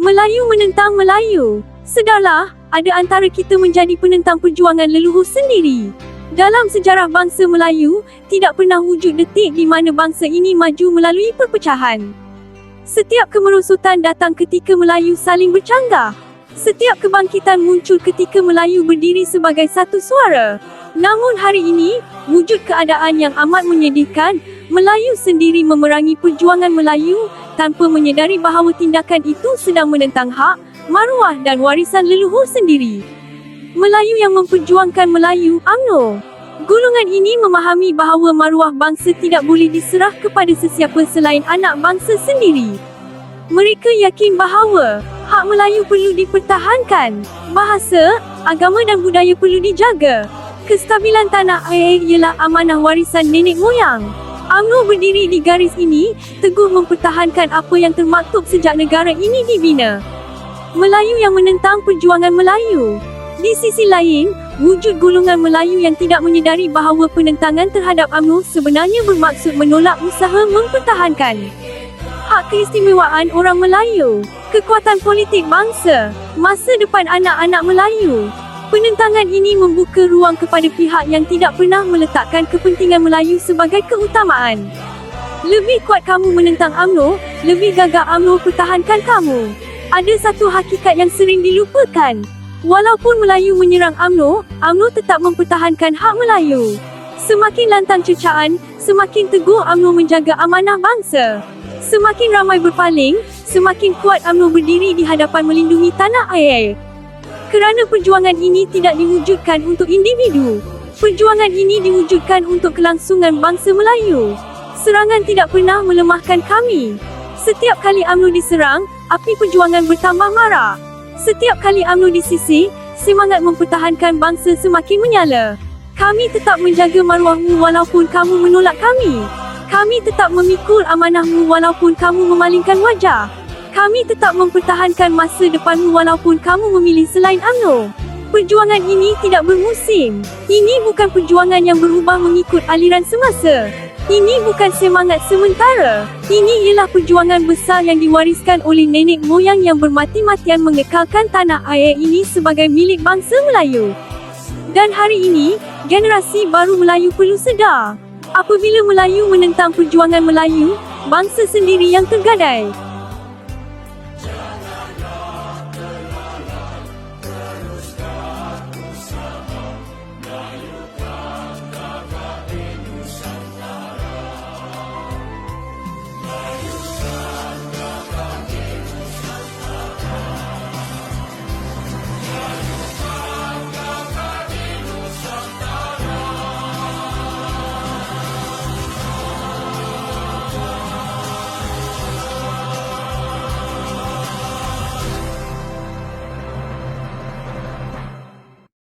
Melayu menentang Melayu. Sedarlah, ada antara kita menjadi penentang perjuangan leluhur sendiri. Dalam sejarah bangsa Melayu, tidak pernah wujud detik di mana bangsa ini maju melalui perpecahan. Setiap kemerosotan datang ketika Melayu saling bercanggah. Setiap kebangkitan muncul ketika Melayu berdiri sebagai satu suara. Namun hari ini, wujud keadaan yang amat menyedihkan, Melayu sendiri memerangi perjuangan Melayu tanpa menyedari bahawa tindakan itu sedang menentang hak, maruah dan warisan leluhur sendiri. Melayu yang memperjuangkan Melayu, UMNO. Golongan ini memahami bahawa maruah bangsa tidak boleh diserah kepada sesiapa selain anak bangsa sendiri. Mereka yakin bahawa hak Melayu perlu dipertahankan. Bahasa, agama dan budaya perlu dijaga. Kestabilan tanah air ialah amanah warisan nenek moyang. UMNO berdiri di garis ini, teguh mempertahankan apa yang termaktub sejak negara ini dibina. Melayu yang menentang perjuangan Melayu. Di sisi lain, wujud golongan Melayu yang tidak menyedari bahawa penentangan terhadap UMNO sebenarnya bermaksud menolak usaha mempertahankan hak keistimewaan orang Melayu, kekuatan politik bangsa, masa depan anak-anak Melayu. Penentangan ini membuka ruang kepada pihak yang tidak pernah meletakkan kepentingan Melayu sebagai keutamaan. Lebih kuat kamu menentang UMNO, lebih gagah UMNO pertahankan kamu. Ada satu hakikat yang sering dilupakan. Walaupun Melayu menyerang UMNO, UMNO tetap mempertahankan hak Melayu. Semakin lantang cercaan, semakin teguh UMNO menjaga amanah bangsa. Semakin ramai berpaling, semakin kuat UMNO berdiri di hadapan melindungi tanah air. Kerana perjuangan ini tidak diwujudkan untuk individu. Perjuangan ini diwujudkan untuk kelangsungan bangsa Melayu. Serangan tidak pernah melemahkan kami. Setiap kali UMNO diserang, api perjuangan bertambah marak. Setiap kali UMNO disisih, semangat mempertahankan bangsa semakin menyala. Kami tetap menjaga maruahmu walaupun kamu menolak kami. Kami tetap memikul amanahmu walaupun kamu memalingkan wajah. Kami tetap mempertahankan masa depanmu walaupun kamu memilih selain UMNO. Perjuangan ini tidak bermusim. Ini bukan perjuangan yang berubah mengikut aliran semasa. Ini bukan semangat sementara. Ini ialah perjuangan besar yang diwariskan oleh nenek moyang yang bermati-matian mengekalkan tanah air ini sebagai milik bangsa Melayu. Dan hari ini, generasi baru Melayu perlu sedar. Apabila Melayu menentang perjuangan Melayu, bangsa sendiri yang tergadai.